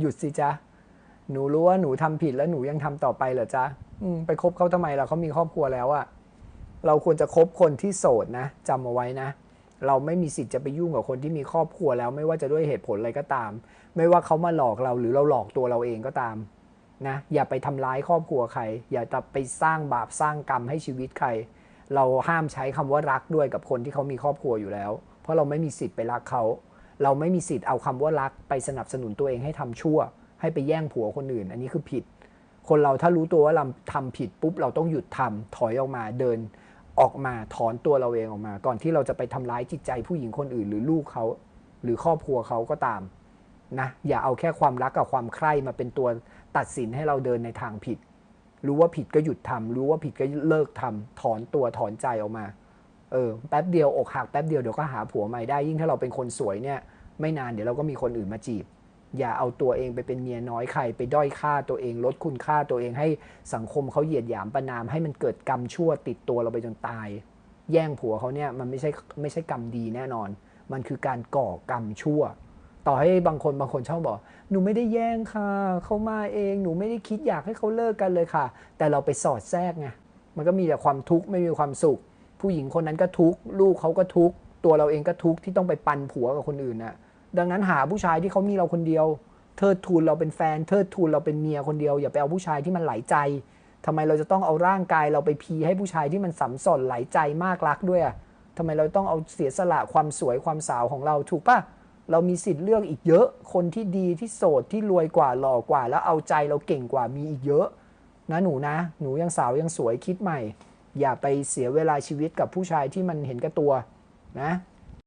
หยุดสิจ๊ะหนูรู้ว่าหนูทำผิดแล้วหนูยังทำต่อไปเหรอจ๊ะอไปคบเขาทำไมล่ะเขามีครอบครัวแล้วอะเราควรจะคบคนที่โสดนะจำเอาไว้นะ เราไม่มีสิทธิ์จะไปยุ่งกับคนที่มีครอบครัวแล้ว ไม่ว่าจะด้วยเหตุผลอะไรก็ตาม ไม่ว่าเขามาหลอกเราหรือเราหลอกตัวเราเองก็ตามนะอย่าไปทำร้ายครอบครัวใคร อย่าไปสร้างบาปสร้างกรรมให้ชีวิตใคร เราห้ามใช้คำว่ารักด้วยกับคนที่เขามีครอบครัวอยู่แล้ว เพราะเราไม่มีสิทธิ์ไปรักเขา เราไม่มีสิทธิ์เอาคำว่ารักไปสนับสนุนตัวเองให้ทำชั่ว ให้ไปแย่งผัวคนอื่น อันนี้คือผิด คนเราถ้ารู้ตัวว่าเราทำผิดปุ๊บเราต้องหยุดทำถอยออกมาเดินออกมาถอนตัวเราเองออกมา ก่อนที่เราจะไปทำร้ายจิตใจผู้หญิงคนอื่น หรือลูกเขาหรือครอบครัวเขาก็ตามนะอย่าเอาแค่ความรักกับความใคร่มาเป็นตัวตัดสินให้เราเดินในทางผิด รู้ว่าผิดก็หยุดทำรู้ว่าผิดก็เลิกทำถอนตัวถอนใจออกมา เออแป๊บเดียวอกหักแป๊บเดียวเดี๋ยวก็หาผัวใหม่ได้ยิ่งถ้าเราเป็นคนสวยเนี่ยไม่นานเดี๋ยวเราก็มีคนอื่นมาจีบ อย่าเอาตัวเองไปเป็นเมียน้อยใคร ไปด้อยค่าตัวเองลดคุณค่าตัวเองให้สังคมเขาเหยียดหยามประนามให้มันเกิดกรรมชั่วติดตัวเราไปจนตาย แย่งผัวเขาเนี่ยมันไม่ใช่ไม่ใช่กรรมดีแน่นอน มันคือการก่อกรรมชั่ว ต่อให้บางคนบางคนชอบบอกหนูไม่ได้แย่งค่ะเขามาเองหนูไม่ได้คิดอยากให้เขาเลิกกันเลยค่ะ แต่เราไปสอดแทรกไงมันก็มีแต่ความทุกข์ไม่มีความสุข ผู้หญิงคนนั้นก็ทุกข์ลูกเขาก็ทุกข์ตัวเราเองก็ทุกข์ที่ต้องไปปันผัวกับคนอื่นน่ะ ดังนั้นหาผู้ชายที่เขามีเราคนเดียว เทิดทูนเราเป็นแฟน เทิดทูนเราเป็นเมียคนเดียว อย่าไปเอาผู้ชายที่มันไหลใจทำไมเราจะต้องเอาร่างกายเราไปพีให้ผู้ชายที่มันสัมสนไหลใจมากรักด้วยอะทำไมเราต้องเอาเสียสละความสวยความสาวของเราถูกปะเรามีสิทธิ์เลือกอีกเยอะ คนที่ดีที่โสดที่รวยกว่าหล่อกว่า แล้วเอาใจเราเก่งกว่ามีอีกเยอะ นะหนูนะ หนูยังสาวยังสวยคิดใหม่ อย่าไปเสียเวลาชีวิตกับผู้ชายที่มันเห็นแก่ตัวนะ